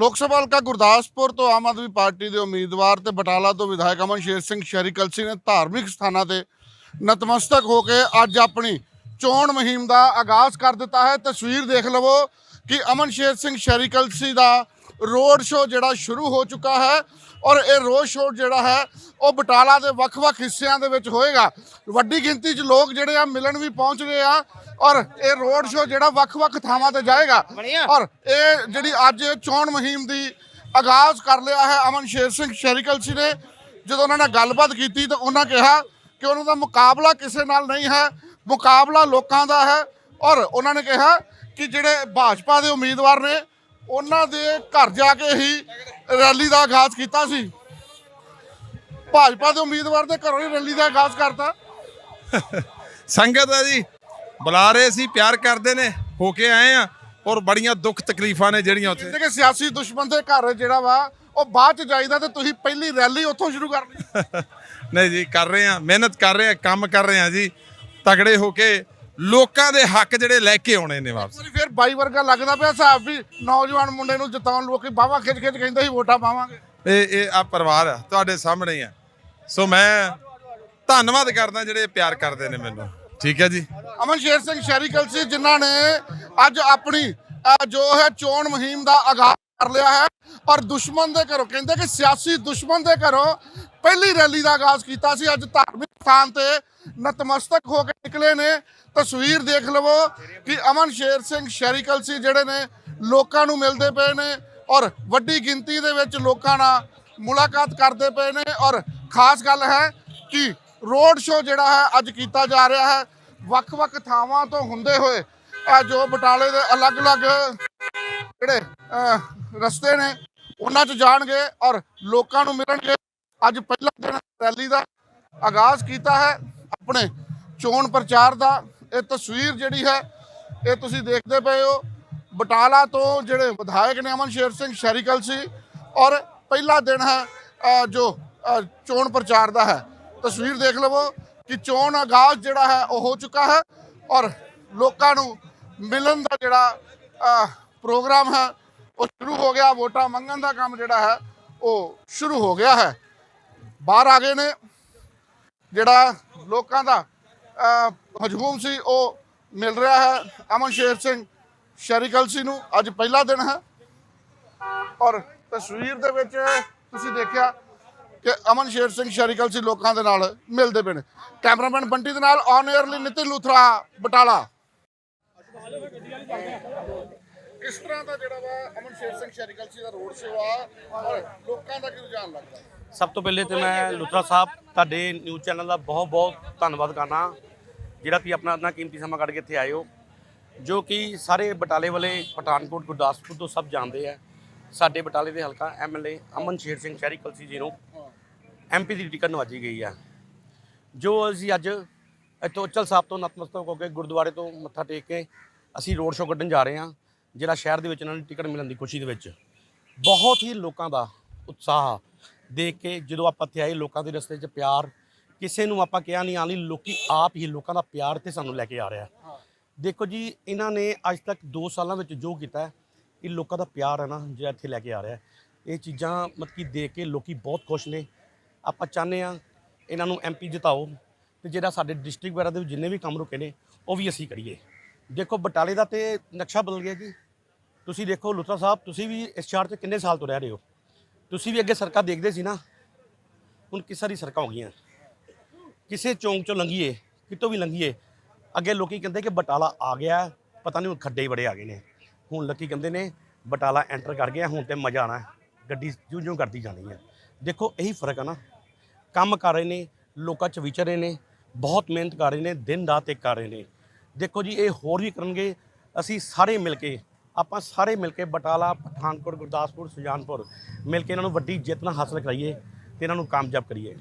ਲੋਕ ਸਭਾ ਹਲਕਾ ਗੁਰਦਾਸਪੁਰ ਤੋਂ ਆਮ ਆਦਮੀ ਪਾਰਟੀ ਦੇ ਉਮੀਦਵਾਰ ਤੇ ਬਟਾਲਾ ਤੋਂ ਵਿਧਾਇਕ ਅਮਨ ਸ਼ੇਰ ਸਿੰਘ ਸ਼ਹਿਰੀ ਕਲਸੀ ਨੇ ਧਾਰਮਿਕ ਸਥਾਨਾਂ ਤੇ ਨਤਮਸਤਕ ਹੋ ਕੇ ਅੱਜ ਆਪਣੀ ਚੋਣ ਮੁਹਿੰਮ ਦਾ ਆਗਾਜ਼ ਕਰ ਦਿੱਤਾ ਹੈ। ਤਸਵੀਰ ਦੇਖ ਲਵੋ ਕਿ ਅਮਨ ਸ਼ੇਰ ਸਿੰਘ ਸ਼ਹਿਰੀ ਕਲਸੀ ਦਾ ਰੋਡ ਸ਼ੋਅ ਜਿਹੜਾ ਸ਼ੁਰੂ ਹੋ ਚੁੱਕਾ ਹੈ ਔਰ ਇਹ ਰੋਡ ਸ਼ੋਅ ਜਿਹੜਾ ਹੈ ਉਹ ਬਟਾਲਾ ਦੇ ਵੱਖ-ਵੱਖ ਹਿੱਸਿਆਂ ਦੇ ਵਿੱਚ ਹੋਏਗਾ। ਵੱਡੀ ਗਿਣਤੀ 'ਚ ਲੋਕ ਜਿਹੜੇ ਆ ਮਿਲਣ ਵੀ ਪਹੁੰਚ ਰਹੇ ਆ ਔਰ ਇਹ ਰੋਡ ਸ਼ੋਅ ਜਿਹੜਾ ਵੱਖ-ਵੱਖ ਥਾਵਾਂ ਤੇ ਜਾਏਗਾ। ਔਰ ਇਹ ਜਿਹੜੀ ਅੱਜ ਚੋਣ ਮੁਹਿੰਮ ਦੀ ਆਗਾਜ਼ ਕਰ ਲਿਆ ਹੈ ਅਮਨ ਸ਼ੇਰ ਸਿੰਘ ਸ਼ਹਿਰੀ ਕਲਸੀ ਨੇ। ਜਦੋਂ ਉਹਨਾਂ ਨਾਲ ਗੱਲਬਾਤ ਕੀਤੀ ਤਾਂ ਉਹਨਾਂ ਕਿਹਾ ਕਿ ਉਹਨਾਂ ਦਾ ਮੁਕਾਬਲਾ ਕਿਸੇ ਨਾਲ ਨਹੀਂ ਹੈ ਮੁਕਾਬਲਾ ਲੋਕਾਂ ਦਾ ਹੈ। ਔਰ ਉਹਨਾਂ ਨੇ ਕਿਹਾ ਕਿ ਜਿਹੜੇ ਭਾਜਪਾ ਦੇ ਉਮੀਦਵਾਰ ਨੇ ਉਹਨਾਂ ਦੇ ਘਰ ਜਾ ਕੇ ਹੀ ਰੈਲੀ ਦਾ ਆਗਾਜ਼ ਕੀਤਾ ਸੀ। ਭਾਜਪਾ ਦੇ ਉਮੀਦਵਾਰ ਦੇ ਘਰੋਂ ਹੀ ਰੈਲੀ ਦਾ ਆਗਾਜ਼ ਕਰਤਾ। ਸੰਗਤ ਹੈ ਜੀ ਬੁਲਾ ਰਹੇ ਸੀ ਪਿਆਰ ਕਰਦੇ ਨੇ ਹੋ ਕੇ ਆਏ ਆ ਔਰ ਬੜੀਆਂ ਦੁੱਖ ਤਕਲੀਫਾਂ ਨੇ ਜਿਹੜੀਆਂ ਉੱਥੇ। ਕਿ ਸਿਆਸੀ ਦੁਸ਼ਮਣ ਦੇ ਘਰ ਜਿਹੜਾ ਵਾ ਉਹ ਬਾਅਦ ਚ ਜਾਈਦਾ ਤੇ ਤੁਸੀਂ ਪਹਿਲੀ ਰੈਲੀ ਉੱਥੋਂ ਸ਼ੁਰੂ ਕਰ ਲਈ ਨਹੀਂ ਜੀ ਕਰ ਰਹੇ ਆ ਮਿਹਨਤ ਕਰ ਰਹੇ ਆ ਕੰਮ ਕਰ ਰਹੇ ਆ ਜੀ ਤਗੜੇ ਹੋ ਕੇ ਲੋਕਾਂ ਦੇ ਹੱਕ ਜਿਹੜੇ ਲੈ ਕੇ ਆਉਣੇ ਨੇ ਵਾਪਸ। ਫਿਰ ਬਾਈ ਵਰਗਾ ਲੱਗਦਾ ਪਿਆ ਹਿਸਾਬ ਵੀ ਨੌਜਵਾਨ ਮੁੰਡੇ ਨੂੰ ਜਿਤਾਉਣ ਲੋਕੀ ਬਾਵਾ ਖਿੱਚ ਖਿੱਚ ਕਹਿੰਦੇ ਸੀ ਵੋਟਾਂ ਪਾਵਾਂਗੇ। ਇਹ ਇਹ ਆ ਪਰਿਵਾਰ ਆ ਤੁਹਾਡੇ ਸਾਹਮਣੇ ਹੀ ਆ। ਸੋ ਮੈਂ ਧੰਨਵਾਦ ਕਰਦਾ ਜਿਹੜੇ ਪਿਆਰ ਕਰਦੇ ਨੇ ਮੈਨੂੰ। ਠੀਕ ਹੈ ਜੀ। ਅਮਨ ਸ਼ੇਰ ਸਿੰਘ ਸ਼ਹਿਰੀ ਕਲਸੀ ਜਿਨ੍ਹਾਂ ਨੇ ਅੱਜ ਆਪਣੀ ਅਹ, ਜੋ ਹੈ ਚੋਣ ਮੁਹਿੰਮ ਦਾ ਆਗਾਜ਼ ਕਰ ਲਿਆ ਹੈ। ਔਰ ਦੁਸ਼ਮਣ ਦੇ ਘਰੋਂ ਕਹਿੰਦੇ ਕਿ ਸਿਆਸੀ ਦੁਸ਼ਮਣ ਦੇ ਘਰੋਂ ਪਹਿਲੀ ਰੈਲੀ ਦਾ ਆਗਾਜ਼ ਕੀਤਾ ਸੀ। ਅੱਜ ਧਾਰਮਿਕ ਸਥਾਨ ਤੇ ਨਤਮਸਤਕ ਹੋ ਕੇ ਨਿਕਲੇ ਨੇ। ਤਸਵੀਰ ਦੇਖ ਲਵੋ ਕਿ ਅਮਨ ਸ਼ੇਰ ਸਿੰਘ ਸ਼ੈਰੀਕਲ ਸੀ, ਜਿਹੜੇ ਨੇ ਲੋਕਾਂ ਨੂੰ ਮਿਲਦੇ ਪਏ ਨੇ ਔਰ ਵੱਡੀ ਗਿਣਤੀ ਦੇ ਵਿੱਚ ਲੋਕਾਂ ਨਾਲ ਮੁਲਾਕਾਤ ਕਰਦੇ ਪਏ ਨੇ। ਔਰ ਖਾਸ ਗੱਲ ਹੈ ਕਿ ਰੋਡ ਸ਼ੋਅ ਜਿਹੜਾ ਹੈ, ਅੱਜ ਕੀਤਾ ਜਾ ਰਿਹਾ ਹੈ। ਵੱਖ-ਵੱਖ ਥਾਵਾਂ ਤੋਂ ਹੁੰਦੇ ਹੋਏ ਇਹ ਜੋ ਬਟਾਲੇ ਦੇ ਅਲੱਗ-ਅਲੱਗ ਜਿਹੜੇ ਰਸਤੇ ਨੇ, ਉਹਨਾਂ 'ਚ ਜਾਣਗੇ ਔਰ ਲੋਕਾਂ ਨੂੰ ਮਿਲਣਗੇ। ਅੱਜ ਪਹਿਲਾ ਦਿਨ ਰੈਲੀ ਦਾ ਆਗਾਜ਼ ਕੀਤਾ ਹੈ ਆਪਣੇ ਚੋਣ ਪ੍ਰਚਾਰ ਦਾ। ਇਹ ਤਸਵੀਰ ਜਿਹੜੀ ਹੈ, ਇਹ ਤੁਸੀਂ ਦੇਖਦੇ ਪਏ ਹੋ। ਬਟਾਲਾ ਤੋਂ ਜਿਹੜੇ ਵਿਧਾਇਕ ਨੇ ਅਮਨ ਸ਼ੇਰ ਸਿੰਘ ਸ਼ੈਰੀਕਲ ਸੀ ਔਰ ਪਹਿਲਾ ਦਿਨ ਹੈ ਜੋ ਚੋਣ ਪ੍ਰਚਾਰ ਦਾ ਹੈ। ਤਸਵੀਰ ਦੇਖ ਲਵੋ ਕਿ ਚੋਣ ਆਗਾਜ਼ ਜਿਹੜਾ ਹੈ, ਉਹ ਹੋ ਚੁੱਕਾ ਹੈ ਔਰ ਲੋਕਾਂ ਨੂੰ ਮਿਲਣ ਦਾ ਜਿਹੜਾ ਪ੍ਰੋਗਰਾਮ ਹੈ, ਉਹ ਸ਼ੁਰੂ ਹੋ ਗਿਆ। ਵੋਟਾਂ ਮੰਗਣ ਦਾ ਕੰਮ ਜਿਹੜਾ ਹੈ, ਉਹ ਸ਼ੁਰੂ ਹੋ ਗਿਆ ਹੈ। ਬਾਹਰ ਆ ਗਏ ਨੇ। ਜਿਹੜਾ ਲੋਕਾਂ ਦਾ ਹਜੂਮ ਸੀ, ਉਹ ਮਿਲ ਰਿਹਾ ਹੈ। ਅਮਨ ਸ਼ੇਰ ਸਿੰਘ ਸ਼ੈਰੀਕਲਸੀ ਨੂੰ ਅੱਜ ਪਹਿਲਾ ਦਿਨ ਹੈ। ਔਰ ਤਸਵੀਰ ਦੇ ਵਿੱਚ ਤੁਸੀਂ ਦੇਖਿਆ ਕਿ ਅਮਨ ਸ਼ੇਰ ਸਿੰਘ ਸ਼ਰੀਕਲਸੀ ਲੋਕਾਂ ਦੇ ਨਾਲ ਮਿਲਦੇ ਪਏ ਨੇ। ਕੈਮਰਾਮੈਨ ਬੰਟੀ ਦੇ ਨਾਲ ਔਨ 에ਅਰ ਲਈ ਨਿਤਿਨ ਲੂਥਰਾ, ਬਟਾਲਾ। ਇਸ ਤਰ੍ਹਾਂ ਦਾ ਜਿਹੜਾ ਵਾ ਅਮਨ ਸ਼ੇਰ ਸਿੰਘ ਸ਼ੈਰੀਕਲਸੀ ਦਾ ਰੋਡ ਸੇਵਾ ਔਰ ਲੋਕਾਂ ਦਾ ਕੀ ਰੁਝਾਨ ਲੱਗਦਾ? ਸਭ ਤੋਂ ਪਹਿਲੇ ਤੇ ਮੈਂ ਲੁਥਰਾ ਸਾਹਿਬ, ਤੁਹਾਡੇ ਨਿਊਜ਼ ਚੈਨਲ ਦਾ ਬਹੁਤ ਬਹੁਤ ਧੰਨਵਾਦ ਕਰਨਾ ਜਿਹੜਾ ਤੁਸੀਂ ਆਪਣਾ ਆਪਣਾ ਕੀਮਤੀ ਸਮਾਂ ਕੱਢ ਕੇ ਇੱਥੇ ਆਏ ਹੋ, ਜੋ ਕਿ ਸਾਰੇ ਬਟਾਲੇ ਵਾਲੇ ਪਠਾਨਕੋਟ, ਗੁਰਦਾਸਪੁਰ ਤੋਂ ਸਭ ਜਾਣਦੇ ਆ। ਸਾਡੇ ਬਟਾਲੇ ਦੇ ਹਲਕਾ ਐਮਐਲਏ ਅਮਨ ਸ਼ੇਰ ਸਿੰਘ ਸ਼ਹਿਰੀ ਕਲਸੀ ਜੀ ਨੂੰ ਐਮਪੀ ਦੀ ਟਿਕਟ ਨਵਾਜੀ ਗਈ ਆ। ਜੋ ਅਸੀਂ ਅੱਜ ਇੱਥੋਂ ਅਚਲ ਸਾਹਿਬ ਤੋਂ, ਨਤਮਸਤਕ ਹੋ ਕੇ ਗੁਰਦੁਆਰੇ ਤੋਂ ਮੱਥਾ ਟੇਕ ਕੇ ਅਸੀਂ ਰੋਡ ਸ਼ੋਅ ਕੱਢਣ ਜਾ ਰਹੇ ਹਾਂ। ਜਿਹੜਾ ਸ਼ਹਿਰ ਦੇ ਵਿੱਚ ਇਹਨਾਂ ਨੂੰ ਟਿਕਟ ਮਿਲਣ ਦੀ ਖੁਸ਼ੀ ਦੇ ਵਿੱਚ ਬਹੁਤ ਹੀ ਲੋਕਾਂ ਦਾ ਉਤਸ਼ਾਹ ਦੇਖ ਕੇ ਜਦੋਂ ਆਪਾਂ ਇੱਥੇ ਆਏ ਲੋਕਾਂ ਦੇ ਰਸਤੇ 'ਚ ਪਿਆਰ ਕਿਸੇ ਨੂੰ ਆਪਾਂ ਕਿਹਾ ਨਹੀਂ ਆਲੀ ਲੋਕੀ ਆਪ ਹੀ ਲੋਕਾਂ ਦਾ ਪਿਆਰ ਤੇ ਸਾਨੂੰ ਲੈ ਕੇ ਆ ਰਿਹਾ। ਦੇਖੋ ਜੀ ਇਹਨਾਂ ਨੇ ਅੱਜ ਤੱਕ 2 ਸਾਲਾਂ ਵਿੱਚ ਜੋ ਕੀਤਾ ਹੈ, ਇਹ ਲੋਕਾਂ ਦਾ ਪਿਆਰ ਹੈ ਨਾ ਜਿਹੜਾ ਇੱਥੇ ਲੈ ਕੇ ਆ ਰਿਹਾ ਹੈ। ਇਹ ਚੀਜ਼ਾਂ ਮਤਲਬ ਕਿ ਦੇਖ ਕੇ ਲੋਕੀ ਬਹੁਤ ਖੁਸ਼ ਨੇ। ਆਪਾਂ ਚਾਹੁੰਦੇ ਆ ਇਹਨਾਂ ਨੂੰ ਐਮਪੀ ਜਿਤਾਓ ਤੇ ਜਿਹੜਾ ਸਾਡੇ ਡਿਸਟ੍ਰਿਕਟ ਵਗੈਰਾ ਦੇ ਵਿੱਚ ਜਿੰਨੇ ਵੀ ਕੰਮ ਰੁਕੇ ਨੇ ਉਹ ਵੀ ਅਸੀਂ ਕਰੀਏ। ਦੇਖੋ, ਬਟਾਲੇ ਦਾ ਤੇ ਨਕਸ਼ਾ ਬਦਲ ਗਿਆ ਜੀ। ਤੁਸੀਂ ਦੇਖੋ ਲੁਤਰਾ ਸਾਹਿਬ, ਤੁਸੀਂ ਵੀ ਇਸ ਸ਼ਹਿਰ 'ਚ ਕਿੰਨੇ ਸਾਲ ਤੋਂ ਰਹਿ ਰਹੇ ਹੋ? ਤੁਸੀਂ ਵੀ ਅੱਗੇ ਸੜਕਾਂ ਦੇਖਦੇ ਸੀ ਨਾ? ਹੁਣ ਕਿਸ ਸਾਰੀ ਸੜਕਾਂ ਹੋ ਗਈਆਂ? ਕਿਸੇ ਚੌਂਕ ਚੋਂ ਲੰਘੀਏ, ਕਿਤੋਂ ਵੀ ਲੰਘੀਏ, ਅੱਗੇ ਲੋਕੀ ਕਹਿੰਦੇ ਕਿ ਬਟਾਲਾ ਆ ਗਿਆ, ਪਤਾ ਨਹੀਂ ਹੁਣ ਖੱਡੇ ਹੀ ਬੜੇ ਆ ਗਏ ਨੇ। ਹੁਣ ਲੋਕੀ ਕਹਿੰਦੇ ਨੇ, ਬਟਾਲਾ ਐਂਟਰ ਕਰ ਗਿਆ, ਹੁਣ ਤੇ ਮਜ਼ਾ ਆਣਾ ਗੱਡੀ ਜਿਉਂ ਜਿਉਂ ਕਰਦੀ ਜਾਣੀ ਹੈ ਦੇਖੋ, ਇਹੀ ਫ਼ਰਕ ਹੈ ਨਾ। ਕੰਮ ਕਰ ਰਹੇ ਨੇ, ਲੋਕਾਂ 'ਚ ਵਿਚਰ ਰਹੇ ਨੇ, ਬਹੁਤ ਮਿਹਨਤ ਕਰ ਰਹੇ ਨੇ, ਦਿਨ ਰਾਤ ਇੱਕ ਕਰ ਰਹੇ ਨੇ। ਦੇਖੋ ਜੀ, ਇਹ ਹੋਰ ਵੀ ਕਰਨਗੇ। ਅਸੀਂ ਸਾਰੇ ਮਿਲ ਕੇ, ਆਪਾਂ ਸਾਰੇ ਮਿਲ ਕੇ ਬਟਾਲਾ, ਪਠਾਨਕੋਟ, ਗੁਰਦਾਸਪੁਰ, ਸੁਜਾਨਪੁਰ ਮਿਲ ਕੇ ਇਹਨਾਂ ਨੂੰ ਵੱਡੀ ਜਿੱਤ ਨਾਲ ਹਾਸਲ ਕਰਾਈਏ ਤੇ ਇਹਨਾਂ ਨੂੰ ਕਾਮਯਾਬ ਕਰੀਏ।